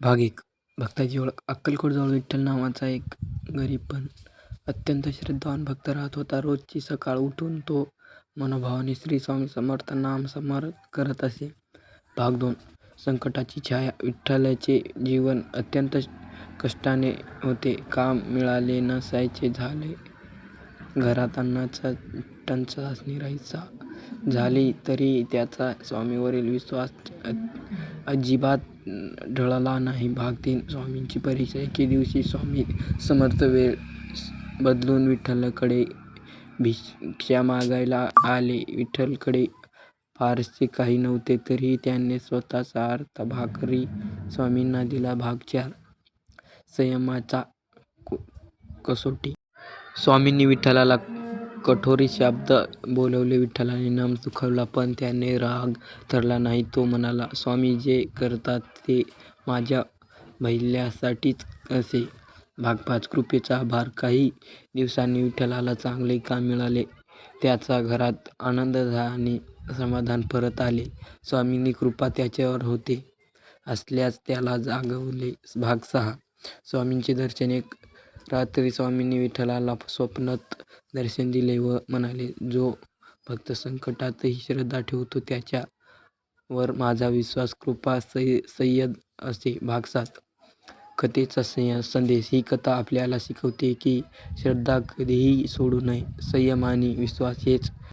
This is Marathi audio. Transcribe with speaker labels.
Speaker 1: भाग एक भक्ताची ओळख अक्कलकोटजवळ विठ्ठल नावाचा एक गरीब पण अत्यंत श्रद्धावान भक्त राहत होता. रोजची सकाळ उठून तो मनोभावाने श्री स्वामी समर्थ नाम समर करत असे. भाग दोन संकटाची छाया विठ्ठलाचे जीवन अत्यंत कष्टाने होते. काम मिळाले नसायचे झाले. घरात अन्नाची टंचाई राहायचा झाली तरी त्याचा स्वामीवरील विश्वास अजिबात ढळला नाही. भाग तीन स्वामींची परीक्षा एके दिवशी स्वामी समर्थ वेळ बदलून विठ्ठलकडे भिक्षा मागायला आले. विठ्ठलकडे फारसे काही नव्हते तरीही त्याने स्वतःचा अर्धा भाकरी स्वामींना दिला. भाग चार संयमाचा कसोटी स्वामींनी विठ्ठलाला कठोर शब्द बोलवले. विठ्ठलाने नाम सुखावला पण त्याने राग धरला नाही. तो म्हणाला स्वामी जे करतात ते माझ्या भल्यासाठीच असे. भाग पाच कृपेचा आभार काही दिवसांनी विठ्ठलाला चांगले काम मिळाले. त्याच्या घरात आनंद आणि समाधान परत आले. स्वामींची कृपा त्याच्यावर होत असल्याचे त्याला जाणवले. भाग सहा स्वामींचे दर्शन एक रात्री स्वामींनी विठ्ठलाला स्वप्नात दर्शन दिले व म्हणाले जो भक्त संकटातही श्रद्धा ठेवतो त्याच्यावर माझा विश्वास कृपा संयत असे भाग सात कथेचा संदेश ही कथा आपल्याला शिकवते की श्रद्धा कधीही सोडू नये. संयम आणि विश्वास हेच